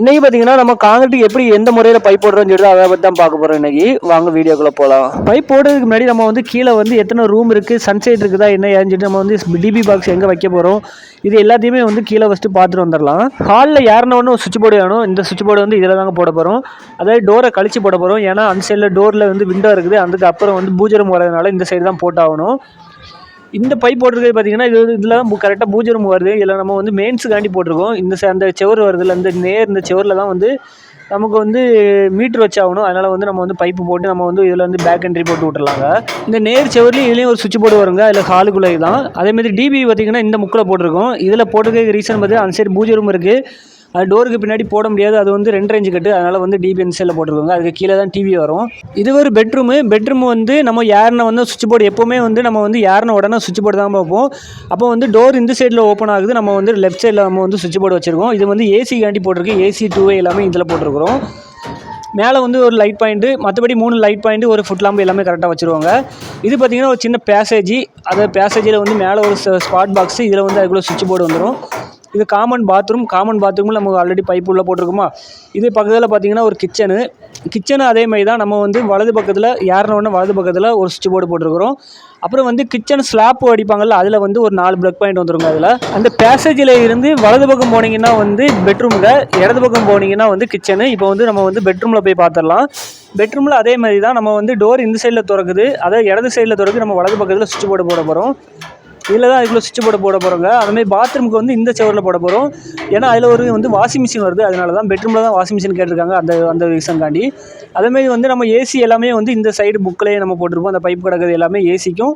இன்னைக்கு பார்த்தீங்கன்னா நம்ம காங்கிரீட்டுக்கு எப்படி எந்த முறையில் பைப் போடுறோம்னு சொல்லி அதை பற்றி தான் பார்க்க போகிறோம் இன்னைக்கு. வாங்க வீடியோக்குள்ளே போகலாம் பைப் போடுறதுக்கு முன்னாடி நம்ம வந்து கீழே வந்து எத்தனை ரூம் இருக்குது சன்சைட் இருக்குதா என்ன ஏன்னு சொல்லிட்டு நம்ம வந்து டிபி பாக்ஸ் எங்கே வைக்க போகிறோம் இது எல்லாத்தையுமே வந்து கீழே ஃபஸ்ட்டு பார்த்துட்டு வந்துடலாம். ஹாலில் யாருன்னு ஒன்று சுவிட்ச் போர்டு வேணும். இந்த சுவிட்ச் போர்டு வந்து இதில் தாங்க போட போகிறோம் அதாவது டோரை கழிச்சு போட போகிறோம் ஏன்னா அந்த சைடில் டோரில் வந்து விண்டோ இருக்குது. அதுக்கு அப்புறம் வந்து பூஜரம் வரதுனால இந்த சைடு தான் போட்டாகணும். இந்த பைப் போட்டிருக்கிறது பார்த்தீங்கன்னா இது இதில் கரெக்டாக பூஜை ரூம் வருது. இதில் நம்ம வந்து மெயின்ஸுக்காண்டி போட்டிருக்கோம். இந்த அந்த செவர் வருதுல்ல இந்த நேர் இந்த செவரில் தான் வந்து நமக்கு வந்து மீட்ரு வச்சாகணும். அதனால் வந்து நம்ம வந்து பைப்பு போட்டு நம்ம வந்து இதில் வந்து பேக் என்ட்ரி போட்டு விட்டுறலாங்க இந்த நேர் செவர்லேயும் இதுலேயும் ஒரு சுவிட்ச் போர்டு வருங்க. அதில் ஹாலுக்குள்ளே தான் அதேமாதிரி டிபி பார்த்தீங்கன்னா இந்த முக்கில் போட்டிருக்கோம். இதில் போட்டிருக்க ரீசன் பார்த்தீங்கன்னா அந்த சைடு பூஜை ரூம் இருக்குது அது டோருக்கு பின்னாடி போட முடியாது. அது வந்து ரெண்டு ரேஞ்சு கட்டு. அதனால் வந்து டிபி சைடில் போட்டிருக்காங்க. அதுக்கு கீழே தான் டிவி வரும். இது ஒரு பெட்ரூமு பெட்ரூம் வந்து நம்ம யாருன்னா வந்து சுவிட்ச் போர்டு எப்போவுமே வந்து நம்ம வந்து யாருன்னா உடனே சுவிட்ச் போர்டு தான் பார்ப்போம். அப்போ வந்து டோர் இந்த சைடில் ஓப்பன் ஆகுது. நம்ம வந்து லெஃப்ட் சைடில் நம்ம வந்து சுவிட்ச் போர்டு வச்சுருக்கோம். இது வந்து ஏசி காண்டி போட்டிருக்கு. ஏசி டூவே எல்லாமே இதில் போட்டிருக்கிறோம். மேலே வந்து ஒரு லைட் பாயிண்ட்டு மற்றபடி மூணு லைட் பாயிண்ட்டு ஒரு ஃபுட் லாம்பு எல்லாமே கரெக்டாக வச்சுருவாங்க. இது பார்த்தீங்கன்னா ஒரு சின்ன பேசேஜ் அந்த பேசேஜில் வந்து மேலே ஒரு ஸ்பாட் பாக்ஸ் இதில் வந்து அதுக்குள்ளே சுவிட்ச் போர்டு வந்துடும் இது காமன் பாத்ரூம் காமன் பாத்ரூமில் நம்ம ஆல்ரெடி பைப் உள்ளே போட்டிருக்கோமா? இது பக்கத்தில் பார்த்தீங்கன்னா ஒரு கிச்சனு கிச்சனு அதே மாதிரி தான் நம்ம வந்து வலது பக்கத்தில் யாருன்னு வலது பக்கத்தில் ஒரு சுவிட்ச் போர்டு போட்டிருக்கிறோம். அப்புறம் வந்து கிச்சன் ஸ்லாப் அடிப்பாங்கல்ல அதில் வந்து ஒரு நாலு ப்ளக் பாயிண்ட் வந்துருங்க அதில். அந்த பேசேஜில் இருந்து வலது பக்கம் போனீங்கன்னா வந்து பெட்ரூமில் இடது பக்கம் போனீங்கன்னா வந்து கிச்சனு இப்போ வந்து நம்ம வந்து பெட்ரூமில் போய் பார்த்துடலாம் பெட்ரூமில் அதே மாதிரி தான் நம்ம வந்து டோர் இந்த சைடில் திறக்குது. அதாவது இடது சைடில் திறக்கு நம்ம வலது பக்கத்தில் சுவிட்ச் போர்டு போட போகிறோம் இதில் தான் அதுக்குள்ளே சுவிட்ச் போர்டு போட போகிறோங்க அதுமாதிரி பாத்ரூமுக்கு வந்து இந்த செவரில் போட போகிறோம் ஏன்னா அதில் ஒரு வந்து வாஷிங் மிஷின் வருது. அதனால தான் பெட்ரூமில் தான் வாஷிங் மிஷின் கேட்டிருக்காங்க அந்த அந்த ரீசன்காண்டி அதேமாதிரி வந்து நம்ம ஏசி எல்லாமே வந்து இந்த சைடு புக்கிலேயே நம்ம போட்டிருப்போம் அந்த பைப் கிடக்கிறது எல்லாமே ஏசிக்கும்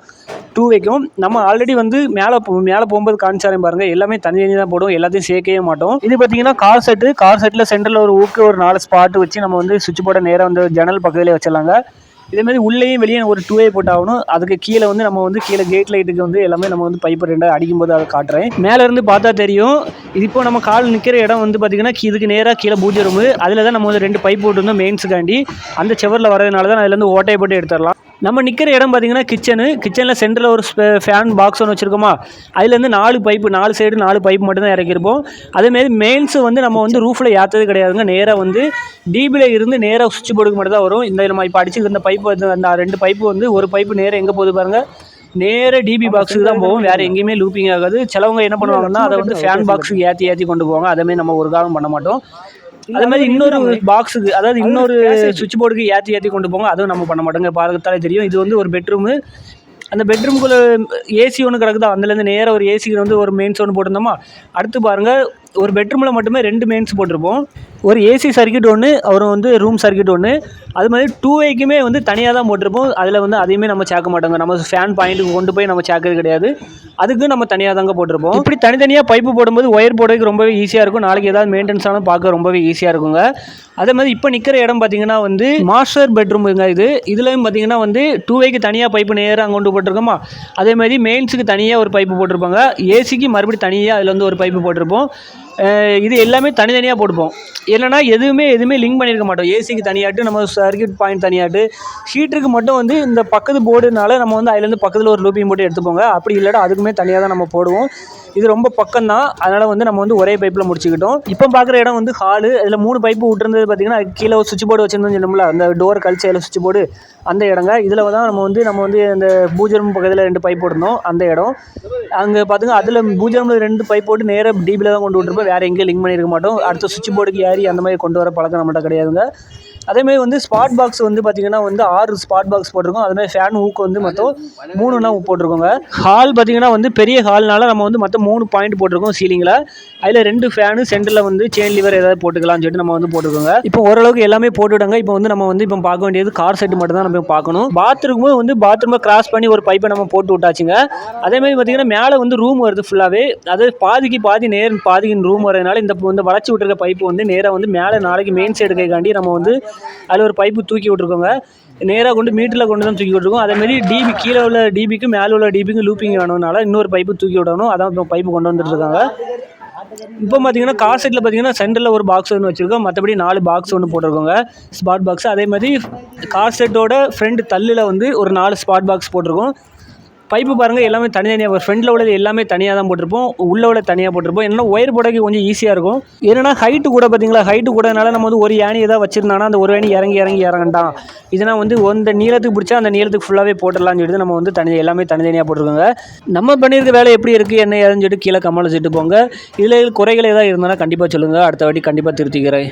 டூ வைக்கும் நம்ம ஆல்ரெடி வந்து மேலே மேலே போகும்போது காமிச்சாரே பாருங்கள் எல்லாமே தனி தனி தான் போடுவோம் எல்லாத்தையும் சேர்க்கவே மாட்டோம். இது பார்த்தீங்கன்னா கார் செட்டு கார் செட்டில் சென்டரில் ஒரு ஊக்கு ஒரு நாலு ஸ்பாட் வச்சு நம்ம வந்து சுவிட்ச் போட நேராக வந்து ஜன்னல் பக்கத்துலேயே வச்சிடலாங்க. இதேமாதிரி உள்ளேயும் வெளியே ஒரு டூ வே போட்டாகணும். அதுக்கு கீழே வந்து நம்ம வந்து கீழே கேட் லைட்டுக்கு வந்து எல்லாமே நம்ம வந்து பைப்பை ரெண்டாக அடிக்கும்போது அதை காட்டுறேன். மேலே இருந்து பார்த்தா தெரியும். இது இப்போ நம்ம கால் நிற்கிற இடம் வந்து பார்த்திங்கன்னா இதுக்கு நேராக கீழே பூஜை ரூமு அதில் தான் நம்ம வந்து ரெண்டு பைப் போட்டுருந்தோம் மெயின்ஸுக்காண்டி அந்த செவரில் வரதுனால தான் அதுலேருந்து ஓட்டையை போட்டு எடுத்துடலாம். நம்ம நிற்கிற இடம் பார்த்தீங்கன்னா கிச்சனு கிச்சனில் சென்டரில் ஒரு ஃபேன் பாக்ஸ் ஒன்று வச்சுருக்கோமா? அதுலேருந்து நாலு பைப்பு நாலு சைடு நாலு பைப் மட்டும் தான் இறக்கியிருப்போம். அதேமாரி மெயின்ஸ் வந்து நம்ம வந்து ரூஃபில் ஏற்றது கிடையாதுங்க. நேராக வந்து டிபியில் இருந்து நேராக சுவிட்ச் போர்டுக்கு மட்டும் தான் வரும். இந்த நம்ம இப்போ அடிச்சு இந்த பைப்பு வந்து அந்த ரெண்டு பைப்பு வந்து ஒரு பைப்பு நேராக எங்கே போகுது பாருங்கள் நேராக டிபி பாக்ஸுக்கு தான் போகும். வேறு எங்கேயுமே லூப்பிங் ஆகாது. சிலவங்க என்ன பண்ணுவாங்கன்னா அதை வந்து ஃபேன் பாக்ஸுக்கு ஏற்றி ஏற்றி கொண்டு போவாங்க. அதேமாதிரி நம்ம ஒரு காலம் பண்ண மாட்டோம். அதே மாதிரி இன்னொரு பாக்ஸுக்கு அதாவது இன்னொரு சுவிட்ச் போர்டுக்கு ஏற்றி ஏற்றி கொண்டு போங்க. அதுவும் நம்ம பண்ண மாட்டோங்க பார்க்கத்தாலே தெரியும். இது வந்து ஒரு பெட்ரூமு அந்த பெட்ரூமுக்குள்ளே ஏசி ஒன்று கிடக்குதா? அதுலேருந்து நேராக ஒரு ஏசிக்கு வந்து ஒரு மெயின்ஸ் ஒன்று போட்டிருந்தோமா? அடுத்து பாருங்கள் ஒரு பெட்ரூமில் மட்டுமே ரெண்டு மெயின்ஸ் போட்டிருப்போம். ஒரு ஏசி சர்க்கியூட் ஒன்று அப்புறம் வந்து ரூம் சர்க்கியூட் ஒன்று அது மாதிரி டூ வேக்குமே வந்து தனியாக தான் போட்டிருப்போம். அதில் வந்து அதையுமே நம்ம சேர்க்க மாட்டோங்க. நம்ம ஃபேன் பாயிண்ட்டுக்கு கொண்டு போய் நம்ம சேர்க்கறது கிடையாது. அதுக்கு நம்ம தனியாக தாங்க போட்டிருப்போம். இப்படி தனித்தனியாக பைப்பு போடும்போது ஒயர் போடுறதுக்கு ரொம்பவே ஈஸியாக இருக்கும். நாளைக்கு ஏதாவது மெயின்டெனன்ஸ் ஆனால் பார்க்க ரொம்பவே ஈஸியாக இருக்குங்க. அதே மாதிரி இப்போ நிற்கிற இடம் பார்த்தீங்கன்னா வந்து மாஸ்டர் பெட்ரூமுங்க இது. இதுலையும் பார்த்தீங்கன்னா வந்து டூ வேக்கு தனியாக பைப்பு நேராக அங்கே கொண்டு போட்டிருக்கோமா? அதே மாதிரி மெயின்ஸுக்கு தனியாக ஒரு பைப்பு போட்டிருப்பாங்க. ஏசிக்கு மறுபடியும் தனியாக அதில் வந்து ஒரு பைப்பு போட்டிருப்போம். இது எல்லாமே தனித்தனியாக போட்டுப்போம். இல்லைனா எதுவுமே எதுவுமே லிங்க் பண்ணியிருக்க மாட்டோம். ஏசிக்கு தனியாட்டு நம்ம சர்க்கியூட் பாயிண்ட் தனியாட்டு. ஹீட்டருக்கு மட்டும் வந்து இந்த பக்கத்து போர்டுனால நம்ம வந்து அதுலேருந்து பக்கத்தில் ஒரு லூப்பிங் போட்டு எடுத்துப்போங்க அப்படி இல்லைனா அதுக்குமே தனியாக தான் நம்ம போடுவோம். இது ரொம்ப பக்கம் தான். அதனால் வந்து நம்ம வந்து ஒரே பைப்பில் முடிச்சுக்கிட்டோம். இப்போ பார்க்குற இடம் வந்து ஹாலு அதில் மூணு பைப்பு விட்டுருந்தது பார்த்தீங்கன்னா கீழே ஒரு சுவிட்ச் போர்டு வச்சுருந்தோம்னு சொன்னோம்ல அந்த டோர் கழிச்சையில் சுவிட்ச் போர்டு அந்த இடங்க. இதில் தான் நம்ம வந்து நம்ம வந்து அந்த பூஜரம் பக்கத்தில் ரெண்டு பைப் போட்டிருந்தோம் அந்த இடம். அங்கே பார்த்துங்க அதில் பூஜரமில் ரெண்டு பைப் போட்டு நேராக டிபியில் தான் கொண்டு விட்டுருப்போம். வேறு எங்கேயும் லிங்க் பண்ணியிருக்க மாட்டோம். அடுத்த சுவிட்ச் போர்டுக்கு மாதிரி அந்த மாதிரி கொண்டு வர பழக்கம் நம்மகிட்ட கிடையாதுங்க. அதேமாதிரி வந்து ஸ்பாட் பாக்ஸ் வந்து பார்த்தீங்கன்னா வந்து ஆறு ஸ்பாட் பாக்ஸ் போட்டிருக்கோம். அதுமாதிரி ஃபேன் ஊக்கு வந்து மொத்தம் மூணுனா போட்டிருக்கோங்க. ஹால் பார்த்தீங்கன்னா வந்து பெரிய ஹால்னால நம்ம வந்து மொத்தம் மூணு பாயிண்ட் போட்டிருக்கோம் சீலிங்கில் அதில் ரெண்டு ஃபேனு சென்டரில் வந்து செயின் லிவர் ஏதாவது போட்டுக்கலாம்னு சொல்லிட்டு நம்ம வந்து போட்டுக்கோங்க இப்போ ஓரளவுக்கு எல்லாமே போட்டுவிடுங்க இப்போ வந்து நம்ம வந்து இப்போ பார்க்க வேண்டியது கார் செட் மட்டும் தான் நம்ம பார்க்கணும். பாத்ரூமும் வந்து பாத்ரூமை கிராஸ் பண்ணி ஒரு பைப்பை நம்ம போட்டு விட்டாச்சுங்க. அதேமாதிரி பார்த்தீங்கன்னா மேலே வந்து ரூம் வருது ஃபுல்லாகவே அது பாதிக்கு பாதி நேர் பாதிக்கு ரூம் வரதுனால இந்த வந்து வளைச்சி விட்டுருக்க பைப்பு வந்து நேராக வந்து மேலே நாளைக்கு மெயின் சைடு கைக்காண்டி நம்ம வந்து அதில் ஒரு பைப்பு தூக்கி விட்ருக்கோங்க நேராக கொண்டு மீட்டரில் கொண்டு தான் தூக்கி விட்ருக்கோம் அதேமாதிரி டிபி கீழே உள்ள டிபிக்கு மேலே உள்ள டிபிக்கு லூப்பிங் வேணும்னால இன்னொரு பைப்பு தூக்கி விடணும். அதான் இப்போ பைப்பு கொண்டு வந்துட்டு இருக்காங்க. இப்போ பார்த்தீங்கன்னா கார் செட்டில் பார்த்தீங்கன்னா சென்டரில் ஒரு பாக்ஸ் ஒன்று வச்சுருக்கோம். மற்றபடி நாலு பாக்ஸ் ஒன்று போட்டிருக்கோங்க. ஸ்பாட் பாக்ஸ் அதே மாதிரி கார் செட்டோட ஃப்ரண்ட் தள்ளில் வந்து ஒரு நாலு ஸ்பாட் பாக்ஸ் போட்டிருக்கோம். பைப்பு பாருங்கள் எல்லாமே தனித்தனியாக ஃப்ரண்டில் உள்ளது எல்லாமே தனியாக தான் போட்டிருப்போம் உள்ள உள்ள தனியாக போட்டிருப்போம். என்னென்னா ஒயர் போடக்கு கொஞ்சம் ஈஸியாக இருக்கும். என்னென்னா ஹைட்டு கூட பார்த்தீங்களா ஹைட்டு கூடனால நம்ம வந்து ஒரு யானி ஏதாவது வச்சிருந்தாங்கன்னா அந்த ஒரு யானி இறங்கி இறங்கி இறங்கண்டாம். இதனால் வந்து அந்த நீளத்துக்கு பிடிச்சா அந்த நீளத்துக்கு ஃபுல்லாகவே போட்டுடலாம்னு சொல்லிட்டு நம்ம வந்து தனி எல்லாமே தனித்தனியாக போட்டிருக்கோங்க. நம்ம பண்ணியிருக்க வேலை எப்படி இருக்குது என்ன ஏதுன்னு சொல்லிட்டு கீழே கமெண்ட் சுட்டு போங்க. இதில் குறைகள் ஏதாவது இருந்தாலும் கண்டிப்பாக சொல்லுங்கள் அடுத்த வாட்டி கண்டிப்பாக திருத்திக்கிறேன்.